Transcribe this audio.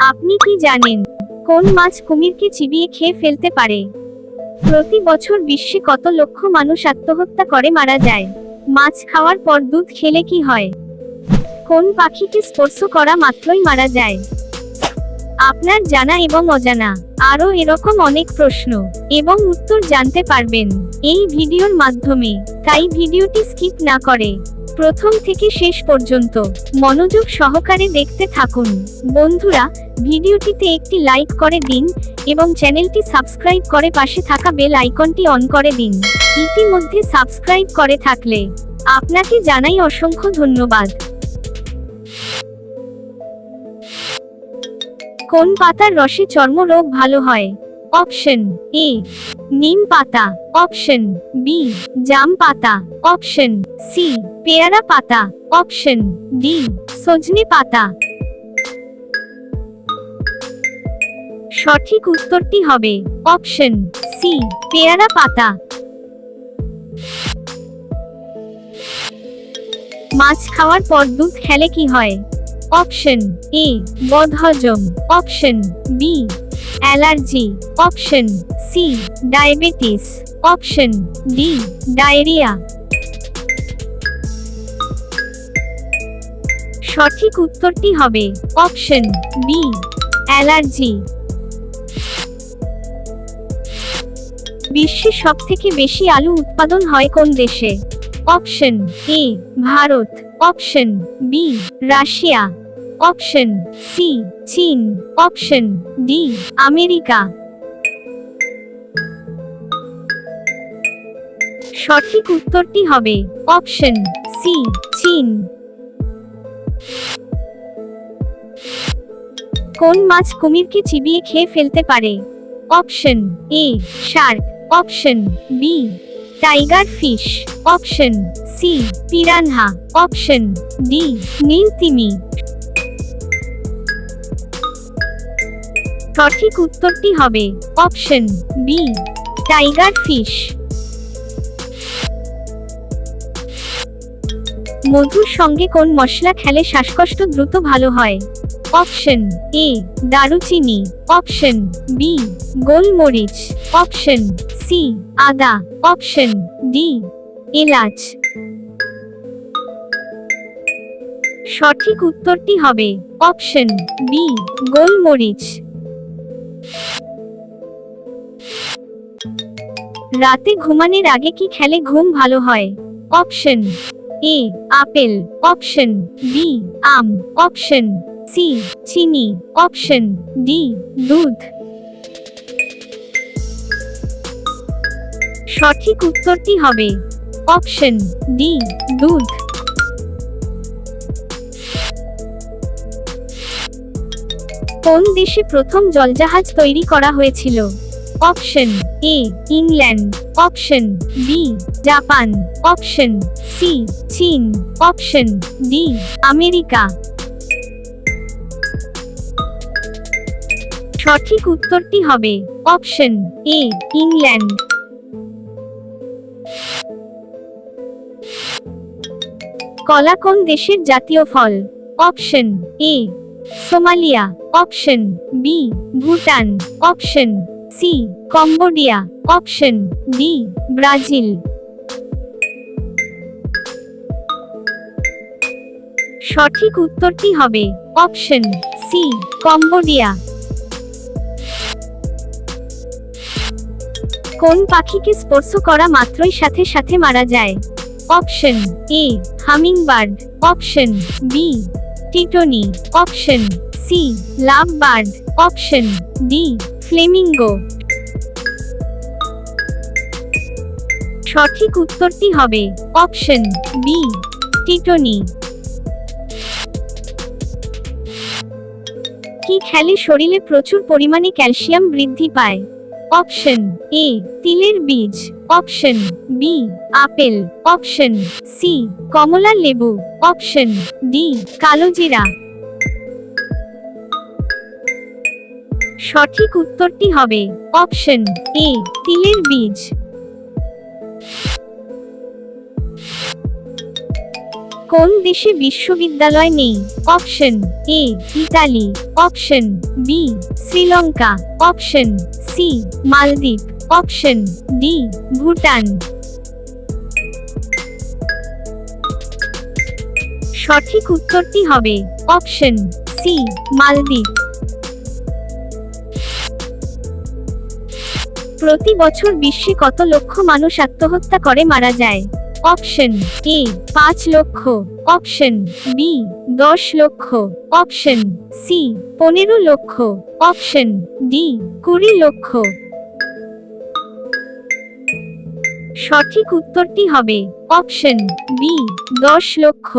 আপনি কি জানেন? কোন মাছ কুমিরকে চিবিয়ে খেয়ে ফেলতে পারে? প্রতি বছর বিশ্বে কত লক্ষ মানুষ আত্মহত্যা করে মারা যায়। মাছ খাওয়ার পর দুধ খেলে কি হয়? কোন পাখিকে স্পর্শ করা মাত্রই মারা যায়? আপনার জানা এবং অজানা। আরও এরকম অনেক প্রশ্ন এবং উত্তর জানতে পারবেন এই ভিডিওর মাধ্যমে। তাই ভিডিওটি স্কিপ না করে প্রথম থেকে শেষ পর্যন্ত মনোযোগ সহকারে দেখতে থাকুন। বন্ধুরা, ভিডিওটিতে একটি লাইক করে দিন এবং চ্যানেলটি সাবস্ক্রাইব করে পাশে থাকা বেল আইকনটি অন করে দিন। ইতিমধ্যে সাবস্ক্রাইব করে থাকলে আপনাকে জানাই অসংখ্য ধন্যবাদ। কোন পাতার রসে চর্মরোগ ভালো হয়? অপশন এ নিম পাতা অপশন বি জাম পাতা অপশন সি পেয়ারা পাতা অপশন ডি সজনে পাতা। সঠিক উত্তরটি হবে অপশন সি পেয়ারা পাতা। মাছ খাওয়ার পর দুধ খেলে কি হয়? অপশন এ বদহজম option B allergy, option C, diabetes, option D, diarrhoea. সঠিক উত্তরটি হবে অপশন বি, অ্যালার্জি। বিশ্বে সবথেকে বেশি আলু উৎপাদন হয় কোন দেশে? Option A, Bharat. Option B, Russia. Option C, চীন। Option D, America. সঠিক উত্তরটি হবে অপশন সি, চীন। কোন মাছ কুমিরকে চিবিয়ে খেয়ে ফেলতে পারে? Option A, shark. Option B, tiger fish. Option C, piranha. Option D, নীল তিমি। সঠিক উত্তরটি হবে অপশন বি, টাইগার ফিশ। মধুর সঙ্গে কোন মশলা খেলে শ্বাসকষ্ট দ্রুত ভালো হয়? অপশন এ, দারুচিনি। অপশন বি, গোলমরিচ। অপশন সি, আদা। অপশন ডি, এলাচ। সঠিক উত্তরটি হবে অপশন বি, গোলমরিচ। রাতে ঘুমানোর আগে কি খেলে ঘুম ভালো হয়? Option A, apple. Option B, um. Option C, চিনি। অপশন ডি, দুধ। সঠিক উত্তরটি হবে অপশন ডি, দুধ। কোন দেশে প্রথম জলজাহাজ তৈরি করা হয়েছিল? Option A, England. Option B, Japan. Option C, চীন। Option D, America. সঠিক উত্তরটি হবে অপশন এ, ইংল্যান্ড। কলা কোন দেশের জাতীয় ফল? Option A Somalia, option B Bhutan, option C Cambodia, option D Brazil. সঠিক উত্তরটি হবে অপশন সি কম্বোডিয়া। কোন পাখিকে স্পর্শ করা মাত্রই সাথে সাথে মারা যায়? Option A hummingbird. Option B টিটনি option C lovebird option D flamingo সঠিক উত্তরটি হবে অপশন বি টিটনি কি খেলে শরীরে প্রচুর পরিমাণে ক্যালসিয়াম বৃদ্ধি পায়? অপশন এ, তিলের বীজ। Option B, apple. Option C, কমলা লেবু। অপশন ডি কালোজিরা সঠিক উত্তরটি হবে অপশন এ, তিলের বীজ। কোন দেশে বিশ্ববিদ্যালয় নেই? Option A, Italy. Option B, Sri Lanka. Option C, মালদ্বীপ। Option D, Bhutan. সঠিক উত্তরটি হবে অপশন সি, মালদ্বীপ। প্রতি বছর বিশ্বে কত লক্ষ মানুষ আত্মহত্যা করে মারা যায়? অপশন এ, পাঁচ লক্ষ। অপশন বি, দশ লক্ষ। অপশন সি, পনেরো লক্ষ। অপশন ডি, কুড়ি লক্ষ। সঠিক উত্তরটি হবে অপশন বি, দশ লক্ষ।